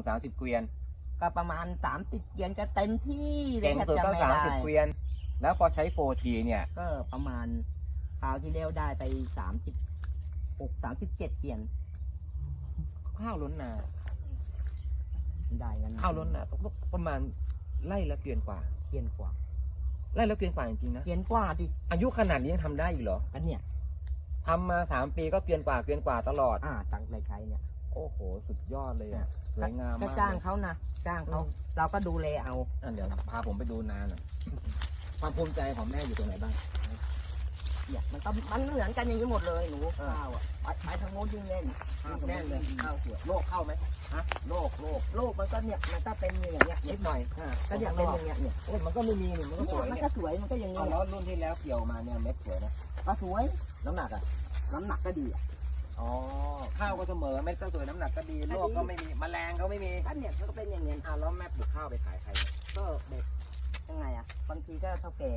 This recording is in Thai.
งสามสิบเกวียน ก็ประมาณสามสิบเกียนก็เต็มที่เลเก่ยงแทบสุดจะก็ไม่สามได้สิบเกวียน แล้วพอใช้ 4G เนี่ยก็ประมาณคราวที่แล้วได้ไปสามสิบหกสามสิบเจ็ดเกียนข้าวล้นนาได้กันข้าวล้นนาประมาณไล่ละเกวียนกว่าเกียนกว่าไล่ละเกวียนกว่าจริงๆนะเกียนกว่าดิอายุขนาดนี้ยังทำได้อยู่เหรอกันเนี่ยทำมาสามปีก็เกวียนกว่าเกวียนกว่าตลอด อ่าตั้งใจใช้เนี่ย โอ้โห สุดยอดเลยอะ สวยงามก็มากจ้างเลยเขานะจ้างเขาอืมเราก็ดูแลเอาอะเดี๋ยวพาผมไปดูนาหน่อยความภูมิใจของแม่อยู่ตรงไหนบ้าง เนี่ยมันก็มันเหมือนกันอย่างนี้หมดเลยหนูอ่าข้าวอะไปไปทางโน้นยิ่งเล่นแน่นเลยข้าวสวยโรคเข้าไหมฮะโรคโรคโลกมันก็เนี่ยมันก็เป็นอย่างเงี้ยนิดหน่อยอ่าก็เนี่ยเป็นอย่างเงี้ยเนี่ยโอ้ยมันก็ไม่มีนี่มันก็สวยมันเนี่ยก็สวยมันก็อย่างเอาเงี้ยแล้วรุ่นที่แล้วเกี่ยวมาเนี่ยเม็ดสวยนะก็สวยน้ำหนักอะน้ำหนักก็ดีอะ อ๋อข้าวก็เสมอเม็ดก็สวยน้ำหนักก็ดีก็ดีโรคก็ไม่มีแมลงก็ไม่มีก็เนี่ยมันก็เป็นอย่างเงี้ยอะแล้วแม่ปลูกข้าวไปขายใครเนี่ยก็แบบยังไงอะบางทีก็เท่าแก่